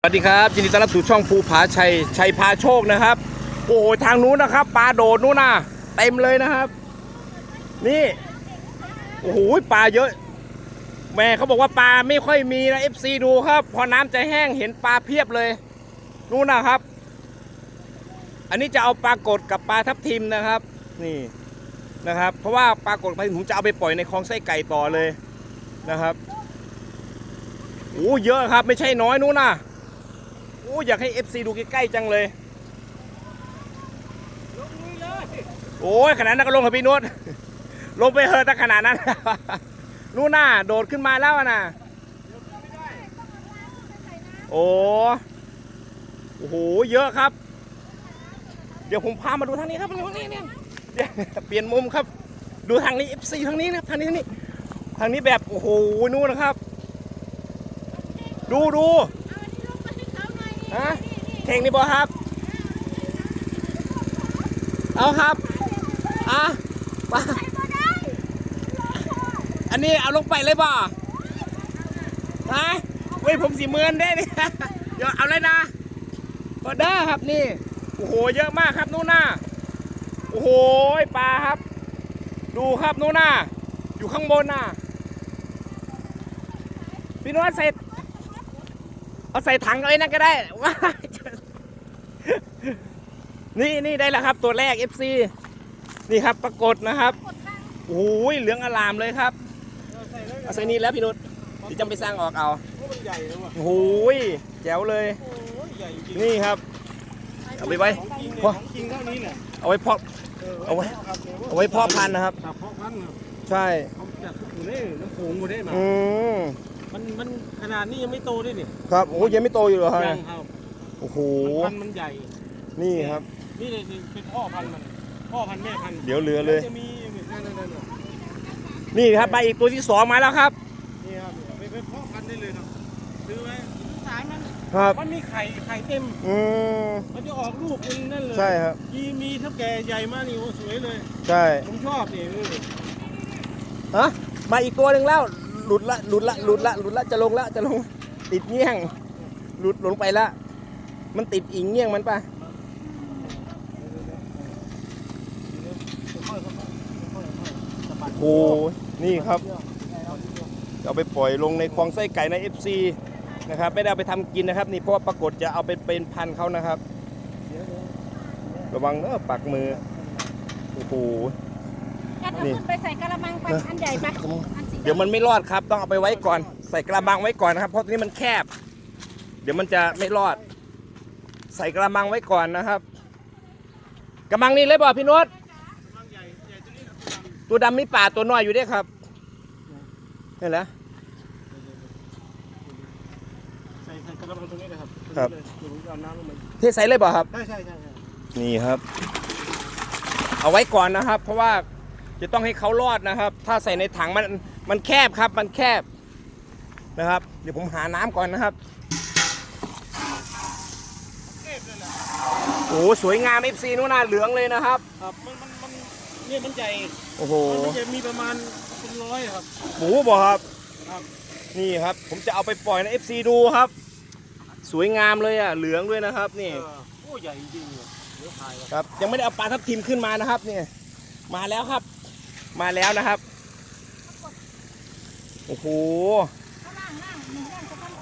สวัสดีครับยินดีต้อนรับสู่ช่องภูผาชัยชัยพาโชคนะครับ โอ้โหทางนู้นนะครับปลาโดดนู้นน่ะเต็มเลยนะครับ นี่โอ้โหปลาเยอะ แม่เขาบอกว่าปลาไม่ค่อยมีนะ FC ดูครับ พอน้ำจะแห้งเห็นปลาเพียบเลยนู่นนะครับ อันนี้จะเอาปลากดกับปลาทับทิมนะครับ นี่นะครับ เพราะว่าปลากดปลาทิมผมจะเอาไปปล่อยในคลองไส้ไก่ต่อเลยนะครับโอ้เยอะครับ ไม่ใช่น้อยนู้นน่ะ อ้อยากให้ FC ดูใกล้ๆจังเลยโอ้ยขนาดนั้นก็ลงเถอะพี่นุชลงไปเถอะถ้าขนาดนั้น นู่นน่ะโดดขึ้นมาแล้วอะน่ะโอ้โอ้โห เยอะครับ เดี๋ยวผมพามาดูทางนี้ครับนี่นี่นี่เดี๋ยวเปลี่ยนมุมครับ ดูทางนี้ FC ทางนี้นะครับทางนี้ทางนี้ ทางนี้แบบ โอ้โห นู่นนะครับ ดูดู ฮะเข่งนี่บอครับ เอาครับ อะไปอันนี้เอาลงไปเลยบ่ฮะเว้ยผมสีเมือนได้นี่เดี๋ยวเอาเลยนะออเดอร์ครับนี่ โอ้โห เยอะมากครับนู่นน่ะโอ้โหปลาครับ ดูครับนู่นน่ะอยู่ข้างบนน่ะพี่นวัดใส่ เอาใส่ถังเอาไว้นั่นก็ได้ว้ายนี่นี่ได้แล้วครับ ตัวแรก FC นี่ครับปรากฏนะครับโอ้ยเหลืองอลามเลยครับเอาใส่นี่แล้วพี่นุชที่จำไปสร้างออกเอามันใหญ่เลยว่ะโอ้ยแจ๋วเลยโอ้ยใหญ่จริงนี่ครับ เอาไปไว้ของจริงเนี่ยพอของจริงเท่านี้เนี่ยเอาไว้เพาะเอาไว้ครับเอาไว้เพาะพันธุ์นะครับครับเพาะพันธุ์ครับใช่เขาจัดอยู่นี่น้ำโขงอยู่ได้มาอืม มันมันขนาดนี้ยังไม่โตด้วยนี่ครับโอ้ยยังไม่โตอยู่เหรอครับยังครับโอ้โหพันธุ์มันใหญ่ นี่ครับ นี่เลยเป็นพ่อพันธุ์มันพ่อพันธุ์แม่พันธุ์เดี๋ยวเหลือเลย จะมีนั่นนั่นนั่นนี่ครับไปอีกตัวที่สองมาแล้วครับนี่ครับไปเป็นพ่อพันธุ์ได้เลยครับซื้อไว้สายมันครับมันมีไข่ไข่เต็มอืมมันจะออกลูกเป็นนั่นเลยใช่ครับยีมีเท่าแก่ใหญ่มากนี่โอ้สวยเลย ใช่ผมชอบนี่เออฮะมาอีกตัวหนึ่งแล้ว หลุดละหลุดละหลุดละหลุดละจะลงละจะลงติดเงี้ยง หลุดลงไปละ มันติดอิงเงี้ยงมันปะโอ้นี่ครับเอาไปปล่อยลงในคลองไส้ไก่ใน FC นะครับไม่ได้เอาไปทำกินนะครับ นี่เพราะว่าปรากฏจะเอาไปเป็นพันเขานะครับ ระวังเนอะปักมือโอ้โห นไปใส่กระมังไปอันใหญ่ไปอันสีเดี๋ยวมันไม่รอดครับ ต้องเอาไปไว้ก่อน ใส่กระมังไว้ก่อนนะครับ เพราะตรงนี้มันแคบ เดี๋ยวมันจะไม่รอด ใส่กระมังไว้ก่อนนะครับกระมังนี่เลยบ่พี่นุชตัวดำมีป่าตัวน้อยอยู่ด้วยครับเห็นแล้วใส่ใส่กระมังตรงนี้นะครับครับเดี๋ยวผมจะเอาน้ำลงมาเทใส่เลยบ่ครับใช่ใช่ใช่ใช่นี่ครับ เอาไว้ก่อนนะครับ เพราะว่า จะต้องให้เขารอดนะครับ ถ้าใส่ในถังมันมันแคบครับ มันแคบนะครับ เดี๋ยวผมหาน้ำก่อนนะครับเก็บเลยแหละโอ้สวยงาม FC นู่นน่ะเหลืองเลยนะครับครับมันมันมันเนี่ยมันใหญ่โอ้โหมันจะมีประมาณเป็นร้อยครับหมูบ่ครับครับ นี่ครับ ผมจะเอาไปปล่อยใน FC ดูครับ สวยงามเลยอะเหลืองด้วยนะครับ นี่เออโอ้ใหญ่จริงๆเนี่ยเดี๋ยวถ่ายครับครับยังไม่ได้เอาปลาทับทิมขึ้นมานะครับนี่มาแล้วครับ มาแล้วนะครับ โอ้โหข้างล่างล่างหนึ่งล่างจะต้อง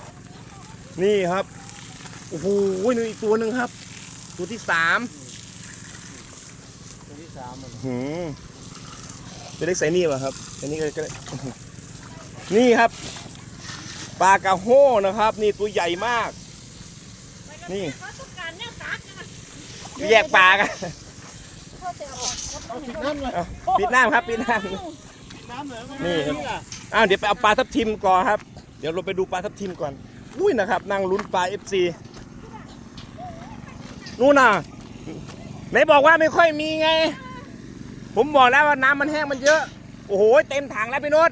นี่ครับ โอ้โหนี่อีกตัวหนึ่งครับ ตัวที่สามตัวที่สามมันหืมจะได้ใส่นี่ป่ะครับอันนี้ก็ก็ได้นี่ครับ ปลากระโห้นะครับ นี่ตัวใหญ่มาก นี่เขาต้องการเนี่ยตักนะแยกปลากัน เขาจะเอาออกเขาต้เอาองปิดเห็นน้ำเลยเอาปิดน้ำครับปิดน้ปิดน้ำเลยไม่นี่ได้ครับอะำอ้าวเดี๋ยวไปเอาปลาทับทิมก่อนครับ เดี๋ยวเราไปดูปลาทับทิมก่อนอุ้ยนะครับนั่งลุ้นปลา FC นู่นน่ะไหนบอกว่าไม่ค่อยมีไง ผมบอกแล้วว่าน้ำมันแห้งมันเยอะ โอ้โหเต็มถังแล้วพี่นุช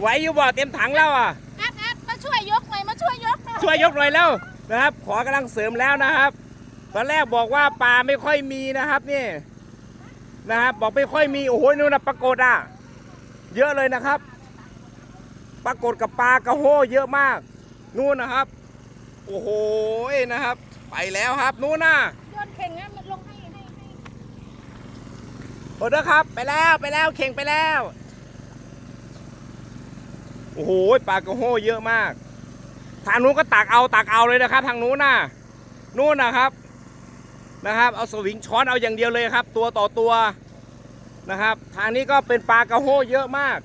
ไหวอยู่บ่เต็มถังแล้วอะแอดแอดมาช่วยยกหน่อยมาช่วยยกหน่อยช่วยยกหน่อยแล้วนะครับ ขอกำลังเสริมแล้วนะครับ ตอนแรกบอกว่าปลาไม่ค่อยมีนะครับนี่นะครับบอกไม่ค่อยมีโอ้โหนู่นนะปรากฏอะ เยอะเลยนะครับ ปรากฏกับปลากระโหเยอะมาก นู่นนะครับ โอ้โหนะครับ ไปแล้วครับ นู่นน่ะโยนเข่งนะมันลงให้ให้ให้โอเด้อครับ ไปแล้วไปแล้วเข่งไปแล้ว โอ้โหปลากระโหเยอะมาก ทางนู้นก็ตักเอาตักเอาเลยนะครับ ทางนู้นน่ะนู่นนะครับ นะครับ เอาสวิงช้อนเอาอย่างเดียวเลยครับ ตัวต่อตัวนะครับ ทางนี้ก็เป็นปลากระโหเยอะมาก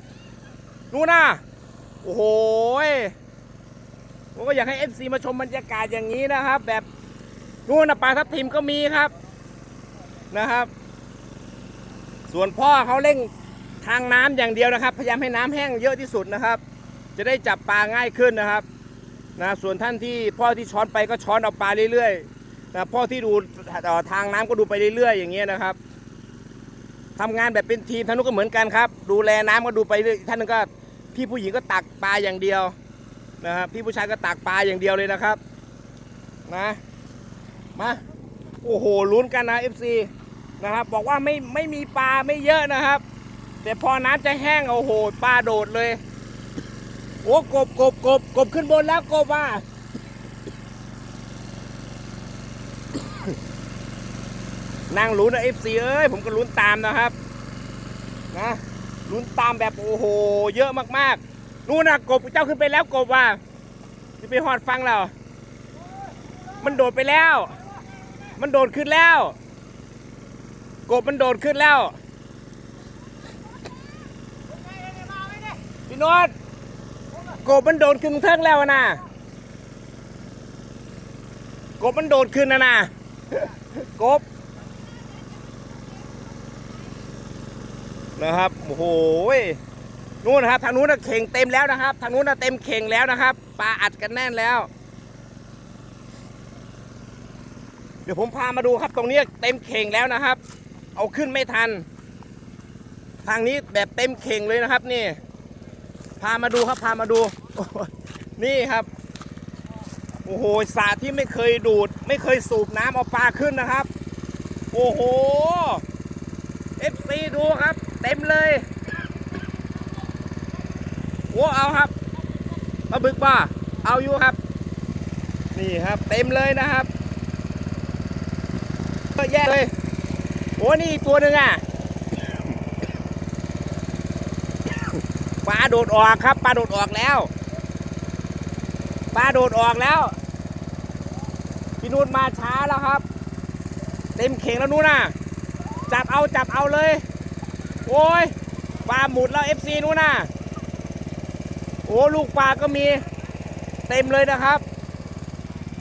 นู่นน่ะโอ้โหผมก็อยากให้ FC มาชมบรรยากาศอย่างนี้นะครับ แบบนู่นนะปลาทับทิมก็มีครับนะครับ ส่วนพ่อเขาเร่งทางน้ำอย่างเดียวนะครับ พยายามให้น้ำแห้งเยอะที่สุดนะครับ จะได้จับปลาง่ายขึ้นนะครับนะส่วนท่านที่พ่อที่ช้อนไปก็ช้อนเอาปลาเรื่อยๆ นะพ่อที่ดูทางน้ำก็ดูไปเรื่อยๆอย่างเงี้ยนะครับทำงานแบบเป็นทีมท่านนู้นก็เหมือนกันครับ ดูแลน้ำก็ดูไปเรื่อยท่านนึงก็พี่ผู้หญิงก็ตักปลาอย่างเดียวนะครับพี่ผู้ชายก็ตักปลาอย่างเดียวเลยนะครับนะมาโอ้โหลุ้นกันนะ FC นะครับบอกว่าไม่ไม่มีปลาไม่เยอะนะครับ แต่พอน้ำจะแห้งโอ้โหปลาโดดเลยโอ้กบกบกบกบขึ้นบนแล้วกบว่า นั่งลุ้นนะเอฟซีเอ้ยผมก็ลุ้นตามนะครับนะลุ้นตามแบบโอ้โห เยอะมากๆนู่นนะกบเจ้าขึ้นไปแล้วกบว่าจะไปหอดฟังแล้วมันโดดไปแล้ว มันโดดขึ้นแล้ว กบมันโดดขึ้นแล้วพี่นวดกบมันโดดขึ้นเทิงแล้วนะกบมันโดดขึ้นนะนะกบ นะครับโอ้โหนู่นนครับทางนู้นนะเข่งเต็มแล้วนะครับ ทางนู้นนะเต็มเข่งแล้วนะครับปลาอัดกันแน่นแล้ว เดี๋ยวผมพามาดูครับตรงนี้เต็มเข่งแล้วนะครับ เอาขึ้นไม่ทัน ทางนี้แบบเต็มเข่งเลยนะครับนี่ พามาดูครับพามาดู นี่ครับโอ้โหสระที่ไม่เคยดูด ไม่เคยสูบน้ำเอาปลาขึ้นนะครับ โอ้โห ต็มเลยโอ้เอาครับปลาบึกป่ะเอาอยู่ครับ นี่ครับเต็มเลยนะครับเยอะแยะเลยโอ้นี่ตัวหนึ่งอะปลาโดดออกครับปลาโดดออกแล้วปลาโดดออกแล้วพี่นุ่นมาช้าแล้วครับ เต็มเข่งแล้วนู่นน่ะ จับเอาจับเอาเลย โอ้ยปลาหมุดแล้วเอฟซีนู่นน่ะ โอ้ลูกปลาก็มี เต็มเลยนะครับ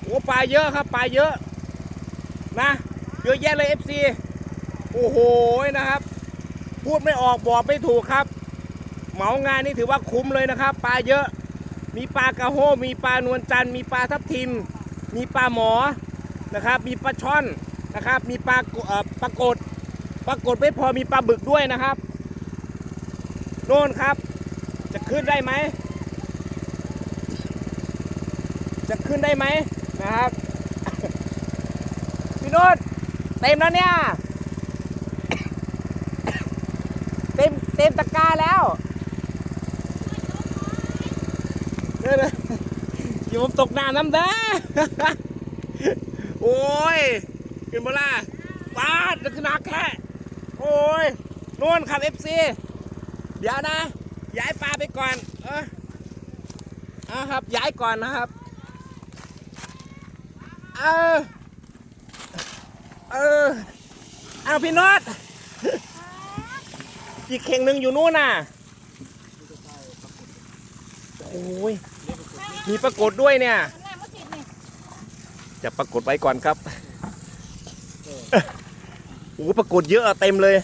โอ้ปลาเยอะครับปลาเยอะนะเยอะแยะเลยเอฟซีโอ้โหนะครับ พูดไม่ออกบอกไม่ถูกครับ เหมางานนี่ถือว่าคุ้มเลยนะครับ ปลาเยอะ มีปลากระโฮมีปลานวลจันทร์มีปลาทับทิม มีปลาหมอนะครับ มีปลาช่อนนะครับ มีปลาปลากด ปลากดไม่พอมีปลาบึกด้วยนะครับ โน่นครับ จะขึ้นได้ไหม จะขึ้นได้ไหมนะครับ พี่โนดเต็มแล้วเนี่ย เต็มเต็มตะกร้าแล้วเดี๋ยวนะอยู่ผมตกน้ำน้ำเด้อโอ้ยขึ้นมาล่ะปาดนักหนักแค่ โอ้ยนู่นครับเอฟซีเดี๋ยวนะ ย้ายปลาไปก่อน เออเอาครับ ย้ายก่อนนะครับ เออ เออ เอาพี่โนอตอีกเข่งหนึ่งอยู่นู่นน่ะ โอ้ย มีปรากฏด้วยเนี่ยหน้ามุสิตนี่จะปรากฏไว้ก่อนครับ โอ้โหปรากฏเยอะอะเต็มเลย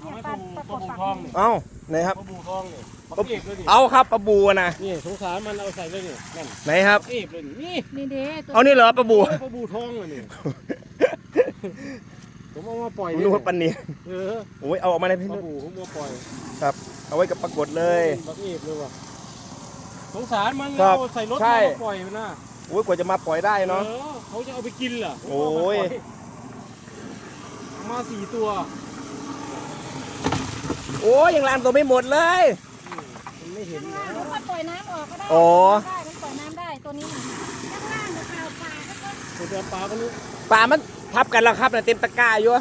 เนี่ยปลาปลากปลาบูทองนี่เอ้าไหนครับ ปลาบูทองนี่ปลาเอกเลยนี่เอาครับปลาบูนะนี่สงสารมันเอาใส่เลยนี่นั่นไหนครับ เอกเลยนี่นี่เด้ตัวเอานี่เหรอปลาบูโอ้ยปลาบูทองเลยนี่ผมเอามาปล่อยผมนี่นึกว่าปลาเนียนเออโอ้ยเอาออกมาเลยพี่ปลานุชบูผมมาปล่อยเอาไว้กับปรากฏเลย ปลาเอกเลยว่ะสงสารมันครับเอาใส่รถใช่ มาปล่อยมันนะโอ้ยกว่าจะมาปล่อยได้เนาะ ออเขาจะเอาไปกินเหรอโอ้ย มาสี่ตัว โอ้ยยังลานตัวไม่หมดเลยมันไม่เห็นนะหรือว่าปล่อยน้ำออกก็ได้อ๋อ ได้นี้น่ะข้างล่างเนี่ยเปล่าปลาแล้วก็ผมจะปลาก็รู้ปลามันทับกันแล้วครับเนี่ยเต็มตะกร้าอยู่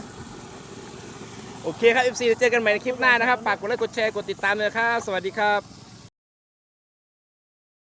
โอเคครับ FC เจอกันใหม่ในคลิปหน้านะครับฝากกดไลค์กดแชร์กดติดตามเลยนะครับ สวัสดีครับ